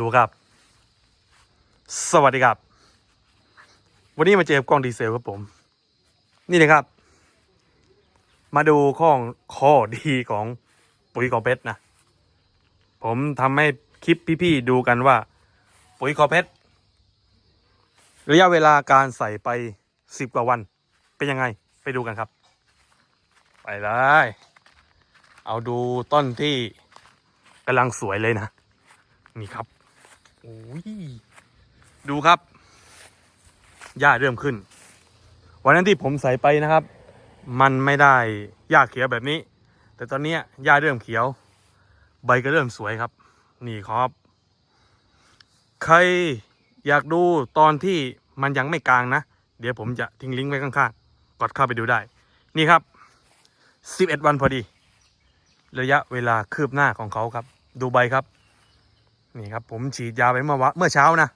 ดูครับ สวัสดีครับ วันนี้มาเจอกับกล้องดีเซลครับผม นี่นะครับ มาดูข้องข้อดีของปุ๋ยกอเพชรนะ ผมทำให้คลิปพี่ๆดูกันว่า ปุ๋ยกอเพชรระยะเวลาการใส่ไปสิบกว่าวัน เป็นยังไงไปดูกันครับ ไปเลยเอาดูต้นที่กำลังสวยเลยนะ นี่ครับ โอ้ยดูครับ หญ้าเริ่มขึ้น วันนั้นที่ผมใส่ไปนะครับ มันไม่ได้หญ้าเขียวแบบนี้ แต่ตอนนี้หญ้าเริ่มเขียว ใบก็เริ่มสวยครับ นี่ครับ ใครอยากดูตอนที่มันยังไม่กลางนะ เดี๋ยวผมจะทิ้งลิงก์ไว้ข้างๆ กดเข้าไปดูได้ นี่ครับ 11 วันพอดี ระยะเวลาคืบหน้าของเขาครับ ดูใบครับ นี่ครับผมฉีดยาไปเมื่อวะเมื่อเช้านะ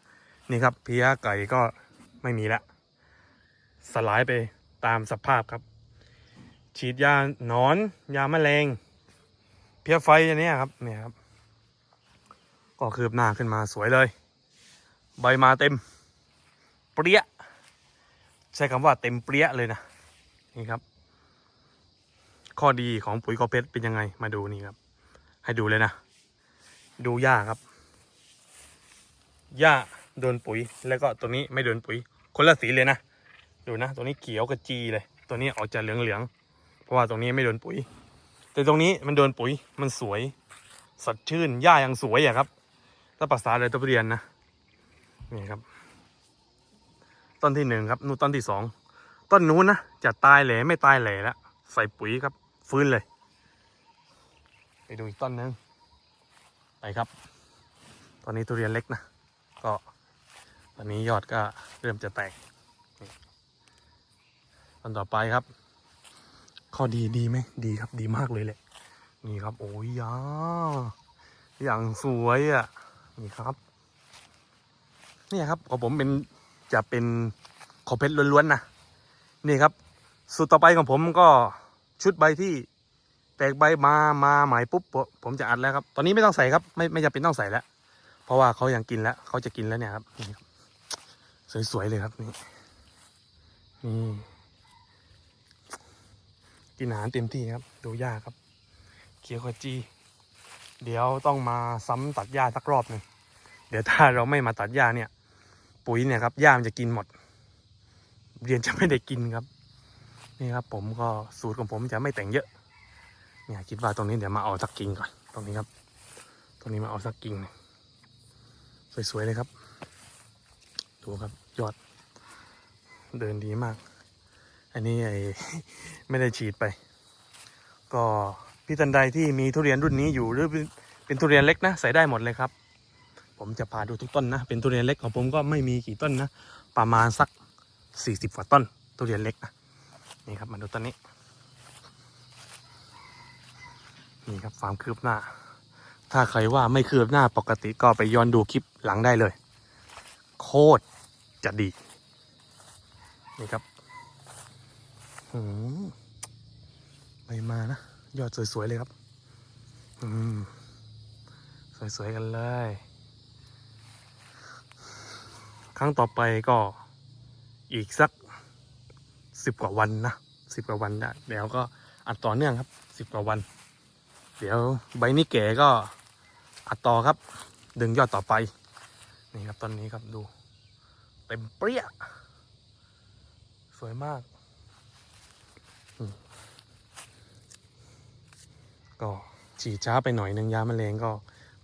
นี่ครับเพี้ยไก่ก็ไม่มีแล้วสลายไปตามสภาพครับ ฉีดยาหนอน ยาแมลงเพี้ยไฟอันนี้ครับเนี่ยครับ ก็คืบหน้าขึ้นมาสวยเลย ใบมาเต็ม เปรี้ย ใช้คำว่าเต็มเปรี้ยเลยนะนี่ครับ ข้อดีของปุ๋ยกอเพชรเป็นยังไงมาดูนี่ครับ ให้ดูเลยนะ ดูหญ้าครับ หญ้าโดนปุ๋ย แล้วก็ตัวนี้ไม่โดนปุ๋ย คนละสีเลยนะ ดูนะ ตัวนี้เขียวกับจีเลย ตัวนี้ออกจะเหลืองเหลืองๆเพราะว่าตรงนี้ไม่โดนปุ๋ย แต่ตรงนี้มันโดนปุ๋ย มันสวย สดชื่น หญ้ายังสวยอะครับ ถ้าภาษาเลยตัวเรียนนะ นี่ครับ ต้นที่หนึ่งครับ นู่นต้นที่สอง ต้นนู้นนะ จะตายแหล่ไม่ตายแหล่แล้ว ใส่ปุ๋ยครับ ฟื้นเลย ไปดูอีกต้นหนึง ไปครับ ตอนนี้ทุเรียนเล็กนะ ก็ตอนนี้ยอดก็เริ่มจะแตกต้นต่อไปครับ ข้อดีดีไหมดีครับดีมากเลยแหละ นี่ครับ โอ้ยยาอย่างสวยอะ นี่ครับ นี่ครับของผมเป็นจะเป็นขอเพชรล้วนๆนะนี่ครับ สูตรต่อไปของผมก็ชุดใบที่แตกใบมามาใหม่ปุ๊บผมจะอัดแล้วครับ ตอนนี้ไม่ต้องใส่ครับ ไม่ไม่จำเป็นต้องใส่แล้ว เพราะว่าเขายังกินแล้วเขาจะกินแล้วเนี่ยครับนี่ครับสวยๆเลยครับนี่นี่กินอาหารเต็มที่ครับ ดูหญ้าครับ เขียวขจีเดี๋ยวต้องมาซ้ำตัดหญ้าสักรอบหนึ่งเดี๋ยวถ้าเราไม่มาตัดหญ้าเนี่ย ปุ๋ยเนี่ยครับหญ้ามันจะกินหมดเรียนจะไม่ได้กินครับ นี่ครับ ผมก็สูตรของผมจะไม่แต่งเยอะ เนี่ยคิดว่าตรงนี้เดี๋ยวมาเอาสักกิ่งก่อน ตรงนี้ครับ ตรงนี้มาเอาสักกิ่งหนึ่ง สวยๆเลยครับ ดูครับยอด เดินดีมาก อันนี้ไอ้ไม่ได้ฉีดไป ก็พี่ตันใดที่มีทุเรียนรุ่นนี้อยู่หรือเป็นทุเรียนเล็กนะใส่ได้หมดเลยครับ ผมจะพาดูทุกต้นนะ เป็นทุเรียนเล็กของผมก็ไม่มีกี่ต้นนะ ประมาณสักสี่สิบกว่าต้น ทุเรียนเล็กนะนี่ครับมาดูต้นนี้ นี่ครับความคืบหน้า ถ้าใครว่าไม่คืบหน้าปกติก็ไปย้อนดูคลิปหลังได้เลย โคตรจะดี นี่ครับหืมใบมานะ ยอดสวย ๆ เลยครับ อืม สวย ๆ กันเลย ครั้งต่อไปก็อีกสักสิบกว่าวันนะสิบกว่าวันนะเดี๋ยวก็อัดต่อเนื่องครับสิบกว่าวัน เดี๋ยวใบนี้แก่ก็ อัดต่อครับ ดึงยอดต่อไป นี่ครับต้นนี้ครับดู เต็มเปรี้ย สวยมาก ก็ฉีดช้าไปหน่อยหนึ่งยาแมลงก็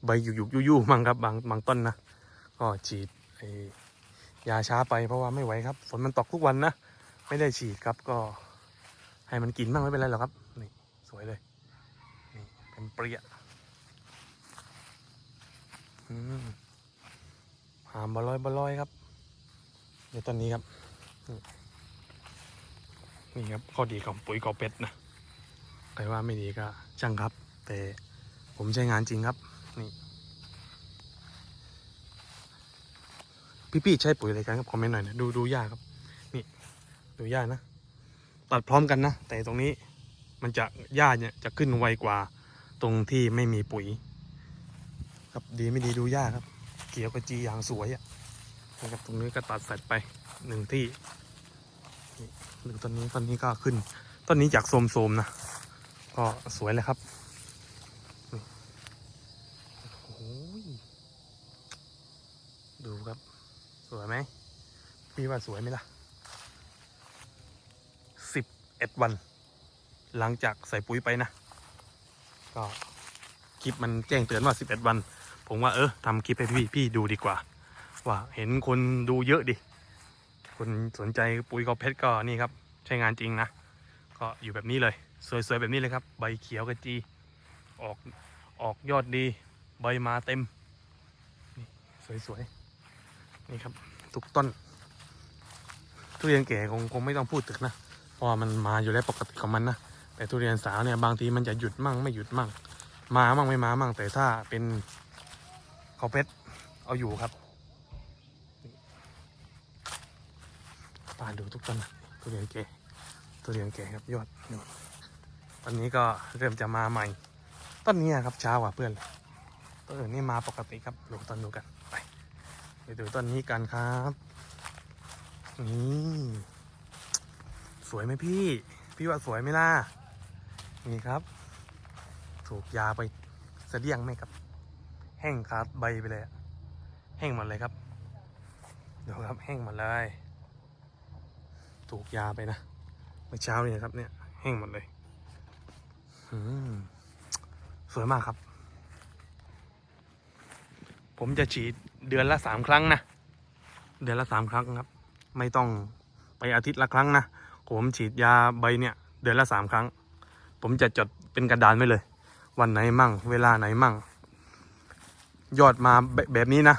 ใบหยุกๆยู่ๆมั่งครับบางบางต้นนะ ก็ฉีดยาช้าไปเพราะว่าไม่ไหวครับ ฝนมันตกทุกวันนะ ไม่ได้ฉีดครับก็ ให้มันกินบ้างไม่เป็นไรหรอกครับ นี่ สวยเลย นี่เป็นเปรี้ย หามบลอยบลอยครับ เดี๋ยวตอนนี้ครับ นี่ครับข้อดีของปุ๋ยกอเป็ดนะใครว่าไม่ดีก็ช่างครับ แต่ผมใช้งานจริงครับ นี่ พี่ๆใช้ปุ๋ยอะไรกันครับคอมเมนต์หน่อยนะดูดูยากครับ นี่ดูยากนะตัดพร้อมกันนะ แต่ตรงนี้มันจะหญ้าเนี่ยจะขึ้นไวกว่าตรงที่ไม่มีปุ๋ย ครับดีไม่ดีดูยากครับเขียวกระจีอย่างสวยอะนะครับตรงนี้ก็ตัดเสร็จไปหนึ่งที่หนึ่งต้นนี้ต้นนี้ก็ขึ้นต้นนี้จากโสมๆนะก็สวยเลยครับโอ้ยดูครับ สวยไหมพี่ว่าสวยไหมล่ะสิบเอ็ดวัน หลังจากใส่ปุ๋ยไปนะ ก็คลิปมันแจ้งเตือนว่า11วัน ผมว่าเออทำคลิปให้พี่พี่ดูดีกว่า ว่าเห็นคนดูเยอะดิ คนสนใจปุ๋ยกอเพชรก็นี่ครับ ใช้งานจริงนะ ก็อยู่แบบนี้เลย สวยๆ แบบนี้เลยครับ ใบเขียวกระจี ออกออกยอดดี ใบมาเต็ม นี่สวยๆ นี่ครับทุกต้น ทุเรียนแก่คงคงไม่ต้องพูดถึงนะ เพราะมันมาอยู่แล้วปกติของมันนะ แต่ทุเรียนสาวเนี่ยบางทีมันจะหยุดมั่งไม่หยุดมั่ง มามั่งไม่มามั่ง แต่ถ้าเป็น เขาเพชรเอาอยู่ครับปาดูทุกต้นนะทุเรียนแก่ทุเรียนแก่ครับยอดตอนนี้ก็เริ่มจะมาใหม่ต้นนี้ครับเช้ากว่าเพื่อนเลยต้นอื่นนี่มาปกติครับดูต้นดูกันไปไปดูต้นนี้กันครับนี่สวยไหมพี่ พี่ว่าสวยไหมล่ะนี่ครับ ถูกยาไปเสะเดียงไหมครับ แห้งขาดใบไปเลยแห้งหมดเลยครับดูครับแห้งหมดเลย ถูกยาไปนะเมื่อเช้านี่นะครับเนี่ยแห้งหมดเลยสวยมากครับ ผมจะฉีดเดือนละสามครั้งนะ เดือนละสามครั้งครับ ไม่ต้องไปอาทิตย์ละครั้งนะ ผมฉีดยาใบเนี่ย เดือนละสามครั้ง ผมจะจดเป็นกระดานไว้เลย วันไหนมั่ง เวลาไหนมั่ง ยอดมาแบบนี้นะ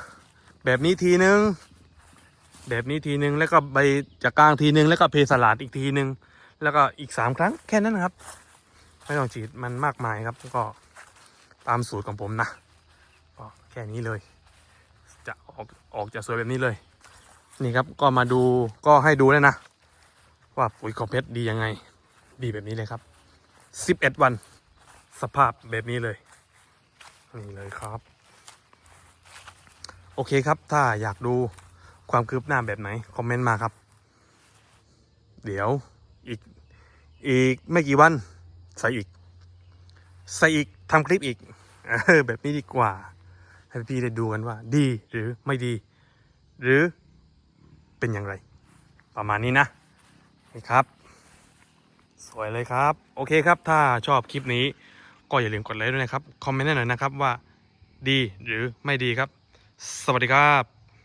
แบบนี้ทีนึง แบบนี้ทีนึงแล้วก็ใบจากกลางทีนึงแล้วก็เพสลาดอีกทีนึง แล้วก็อีกสามครั้งแค่นั้นนะครับไม่ต้องฉีดมันมากมายครับก็ตามสูตรของผมนะก็แค่นี้เลย จะออกออกจะสวยแบบนี้เลย นี่ครับก็มาดูก็ให้ดูแล้วนะ ว่าปุ๋ยคอเพชรดียังไง ดีแบบนี้เลยครับสิบเอ็ดวัน สภาพแบบนี้เลย นี่เลยครับ โอเคครับ ถ้าอยากดูความคืบหน้าแบบไหน คอมเมนต์มาครับ เดี๋ยวอีกอีกไม่กี่วัน ใส่อีก ใส่อีกทำคลิปอีกเออแบบนี้ดีกว่า ให้พี่ได้ดูกันว่า ดีหรือไม่ดี หรือเป็นอย่างไร ประมาณนี้นะนี่ครับ สวยเลยครับ โอเคครับ ถ้าชอบคลิปนี้ ก็อย่าลืมกดไลค์ด้วยนะครับ คอมเมนต์หน่อยนะครับว่า ดีหรือไม่ดีครับ สวัสดีครับ